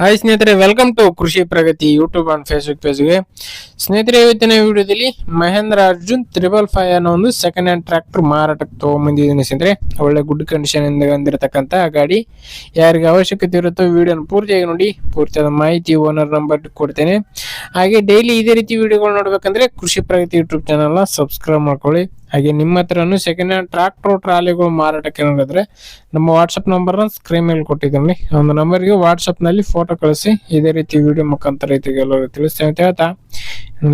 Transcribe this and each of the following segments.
Hi ಸ್ನೇಹಿತರೆ welcome to Krishi Pragati YouTube and Facebook ಪೇಜ್ಗೆ ಸ್ನೇಹಿತರೆ, ಇವತ್ತಿನ ವಿಡಿಯೋದಲ್ಲಿ ಮಹೇಂದ್ರ ಅರ್ಜುನ್ ತ್ರಿಬಲ್ ಫೈವ್ ಅನ್ನೋ ಒಂದು ಸೆಕೆಂಡ್ ಹ್ಯಾಂಡ್ ಟ್ರ್ಯಾಕ್ಟರ್ ಮಾರಾಟಕ್ಕೆ ತೊಗೊಂಬಂದಿದ್ದೀನಿ ಸ್ನೇಹಿತರೆ. ಒಳ್ಳೆ ಗುಡ್ ಕಂಡೀಷನ್ ಇಂದ ಬಂದಿರತಕ್ಕಂಥ ಗಾಡಿ. ಯಾರಿಗೆ ಅವಶ್ಯಕತೆ ಇರುತ್ತೋ ವಿಡಿಯೋನ ಪೂರ್ತಿಯಾಗಿ ನೋಡಿ, ಪೂರ್ತಿಯಾದ ಮಾಹಿತಿ ಓನರ್ ನಂಬರ್ ಕೊಡ್ತೇನೆ. ಹಾಗೆ ಡೈಲಿ ಇದೇ ರೀತಿ ವಿಡಿಯೋಗಳು ನೋಡ್ಬೇಕಂದ್ರೆ ಕೃಷಿ ಪ್ರಗತಿ ಯೂಟ್ಯೂಬ್ ಚಾನಲ್ನ ಸಬ್ಸ್ಕ್ರೈಬ್ ಮಾಡ್ಕೊಳ್ಳಿ. ಹಾಗೆ ನಿಮ್ಮ ಹತ್ರನು ಸೆಕೆಂಡ್ ಹ್ಯಾಂಡ್ ಟ್ರಾಕ್ಟರ್ ಟ್ರಾಲಿಗಳು ಮಾರಾಟಕ್ಕೆ ನೋಡಿದ್ರೆ ನಮ್ಮ ವಾಟ್ಸಪ್ ನಂಬರ್ನ ಸ್ಕ್ರೀನ್ ಮೇಲೆ ಕೊಟ್ಟಿದ್ದೀನಿ. ಒಂದು ನಂಬರ್ಗೆ ವಾಟ್ಸಪ್ನಲ್ಲಿ ಫೋಟೋ ಕಳಿಸಿ. ಇದೇ ರೀತಿ ವಿಡಿಯೋ ಮುಖಾಂತರ ರೈತರಿಗೆ ಎಲ್ಲರೂ ತಿಳಿಸ್ತೇನೆ ಅಂತ ಹೇಳ್ತಾ.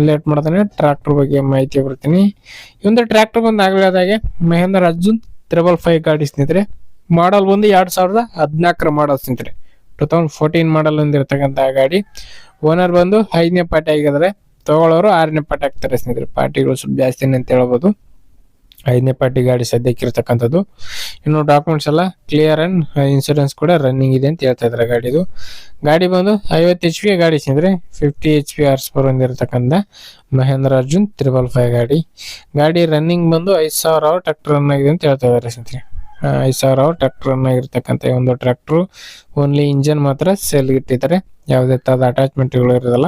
ಲೇಟ್ ಮಾಡ್ತಾನೆ ಟ್ರಾಕ್ಟರ್ ಬಗ್ಗೆ ಮಾಹಿತಿ ಬರ್ತೀನಿ ಒಂದು ಟ್ರಾಕ್ಟರ್ ಬಂದು ಆಗಲಾದಾಗೆ ಮಹೇಂದ್ರ ಅರ್ಜುನ್ ತ್ರಿಬಲ್ ಫೈವ್ ಗಾಡಿ ಸ್ನೇಹಿತರೆ. ಮಾಡಲ್ ಬಂದು ಎರಡು ಸಾವಿರದ ಹದಿನಾಲ್ಕರ ಮಾಡಲ್ ಸ್ನೇಹಿತರೆ. ಟೂ ತೌಸಂಡ್ ಫೋರ್ಟೀನ್ ಮಾಡಲ್ ಹೊಂದಿರತಕ್ಕಂಥ ಗಾಡಿ. ಓನರ್ ಬಂದು ಐದನೇ ಪಾರ್ಟಿ ಆಗಿದ್ದಾರೆ. ತಗೊಳ್ಳೋರು ಆರನೇ ಪಾರ್ಟಿ ಆಗ್ತಾರೆ ಸ್ನೇಹಿತರೆ. ಪಾರ್ಟಿಗಳು ಸ್ವಲ್ಪ ಜಾಸ್ತಿನೇ ಅಂತ ಹೇಳ್ಬೋದು. ಐದನೇ ಪಾರ್ಟಿ ಗಾಡಿ ಸದ್ಯಕ್ಕೆ ಇರತಕ್ಕಂಥದ್ದು. ಇನ್ನು ಡಾಕ್ಯುಮೆಂಟ್ಸ್ ಎಲ್ಲ ಕ್ಲಿಯರ್ ಅಂಡ್ ಇನ್ಸೂರೆನ್ಸ್ ಕೂಡ ರನ್ನಿಂಗ್ ಇದೆ ಅಂತ ಹೇಳ್ತಾ ಇದ್ದಾರೆ ಗಾಡಿದು. ಗಾಡಿ ಬಂದು ಐವತ್ತು ಎಚ್ ಪಿ ಗಾಡಿ ಸಿಂದ್ರೆ fifty H P horsepower ಹೊಂದಿರತಕ್ಕಂಥ ಮಹೇಂದ್ರ ಅರ್ಜುನ್ ತ್ರಿಬಲ್ ಫೈವ್ ಗಾಡಿ. ಗಾಡಿ ರನ್ನಿಂಗ್ ಬಂದು ಐದು ಸಾವಿರ ಅವರ್ ಟ್ರ್ಯಾಕ್ಟರ್ ರನ್ ಆಗಿದೆ ಅಂತ ಹೇಳ್ತಾ ಇದ್ದಾರೆ ಸ್ನೇಹಿತರೆ. ಐದು ಸಾವಿರ ಅವರ್ ಟ್ರ್ಯಾಕ್ಟರ್ ರನ್ ಆಗಿರ್ತಕ್ಕಂಥ ಒಂದು ಟ್ರ್ಯಾಕ್ಟ್ರು ಓನ್ಲಿ ಇಂಜನ್ ಮಾತ್ರ ಸೇಲ್ ಇಟ್ಟಿದ್ದಾರೆ. ಯಾವುದೇ ತರದ ಅಟ್ಯಾಚ್ಮೆಂಟ್ಗಳು ಇರೋದಿಲ್ಲ.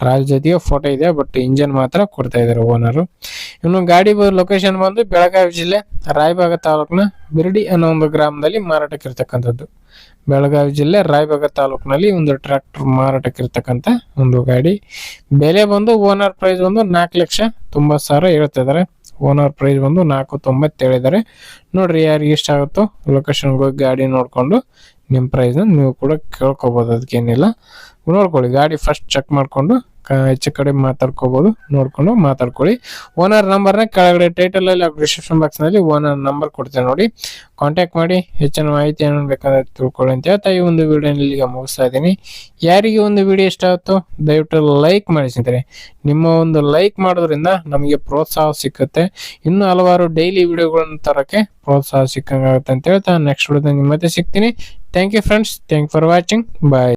ಟ್ರಾಲ್ ಜೊತೆಗೆ ಫೋಟೋ ಇದೆ ಬಟ್ ಇಂಜನ್ ಮಾತ್ರ ಕೊಡ್ತಾ ಇದ್ದಾರೆ ಓನರು ಇನ್ನು ಗಾಡಿ ಲೊಕೇಶನ್ ಬಂದು ಬೆಳಗಾವಿ ಜಿಲ್ಲೆ, ರಾಯಬಾಗ ತಾಲೂಕಿನ ಬಿರಡಿ ಅನ್ನೋ ಒಂದು ಗ್ರಾಮದಲ್ಲಿ ಮಾರಾಟಕ್ಕೆ ಇರ್ತಕ್ಕಂಥದ್ದು ಬೆಳಗಾವಿ ಜಿಲ್ಲೆ, ರಾಯಬಾಗ ತಾಲೂಕಿನಲ್ಲಿ ಒಂದು ಟ್ರ್ಯಾಕ್ಟರ್ ಮಾರಾಟಕ್ಕೆ ಇರ್ತಕ್ಕಂಥ ಒಂದು ಗಾಡಿ. ಬೆಲೆ ಬಂದು ಓನರ್ ಪ್ರೈಸ್ ಬಂದು ನಾಲ್ಕು ಲಕ್ಷ ತೊಂಬತ್ತು ಸಾವಿರ ಹೇಳ್ತಿದ್ದಾರೆ ಓನರ್ ಪ್ರೈಸ್ ಬಂದು ನಾಲ್ಕು ತೊಂಬತ್ತು ಹೇಳಿದ್ದಾರೆ. ನೋಡ್ರಿ ಯಾರಿಗೆ ಇಷ್ಟ ಆಗುತ್ತೋ ಲೊಕೇಶನ್ಗೆ ಹೋಗಿ ಗಾಡಿ ನೋಡಿಕೊಂಡು ನಿಮ್ಮ ಪ್ರೈಸ್ನ ನೀವು ಕೂಡ ಕೇಳ್ಕೊಬೋದು, ಅದಕ್ಕೇನಿಲ್ಲ. ನೋಡ್ಕೊಳ್ಳಿ, ಗಾಡಿ ಫಸ್ಟ್ ಚೆಕ್ ಮಾಡಿಕೊಂಡು ಹೆಚ್ಚು ಕಡೆ ಮಾತಾಡ್ಕೋಬಹುದು ನೋಡ್ಕೊಂಡು ಮಾತಾಡ್ಕೊಳ್ಳಿ. ಓನರ್ ನಂಬರ್ನ ಕೆಳಗಡೆ ಟೈಟಲ್ ಅಲ್ಲಿ ಡಿಸ್ಕ್ರಿಪ್ಷನ್ ಬಾಕ್ಸ್ನಲ್ಲಿ ಓನರ್ ನಂಬರ್ ಕೊಡ್ತೇನೆ ನೋಡಿ. ಕಾಂಟ್ಯಾಕ್ಟ್ ಮಾಡಿ, ಹೆಚ್ಚಿನ ಮಾಹಿತಿ ಏನು ಬೇಕಾದ್ರೆ ತಿಳ್ಕೊಳ್ಳಿ ಅಂತ ಹೇಳ್ತಾ ಈ ಒಂದು ವಿಡಿಯೋನಲ್ಲಿ ಈಗ ಮುಗಿಸ್ತಾ ಇದ್ದೀನಿ. ಯಾರಿಗೆ ಒಂದು ವಿಡಿಯೋ ಇಷ್ಟ ಆಗುತ್ತೋ ದಯವಿಟ್ಟು ಲೈಕ್ ಮಾಡಿ ಸ್ನೇಹಿತರೆ. ನಿಮ್ಮ ಒಂದು ಲೈಕ್ ಮಾಡೋದ್ರಿಂದ ನಮಗೆ ಪ್ರೋತ್ಸಾಹ ಸಿಕ್ಕುತ್ತೆ. ಇನ್ನು ಹಲವಾರು ಡೈಲಿ ವಿಡಿಯೋಗಳನ್ನು ತರಕ್ಕೆ ಪ್ರೋತ್ಸಾಹ ಸಿಕ್ಕಂಗಾಗುತ್ತೆ ಅಂತ ಹೇಳ್ತಾ ನೆಕ್ಸ್ಟ್ ವಿಡಿಯೋದಲ್ಲಿ ನಿಮ್ಮ ಸಿಗ್ತೀನಿ. Thank you friends thank for watching bye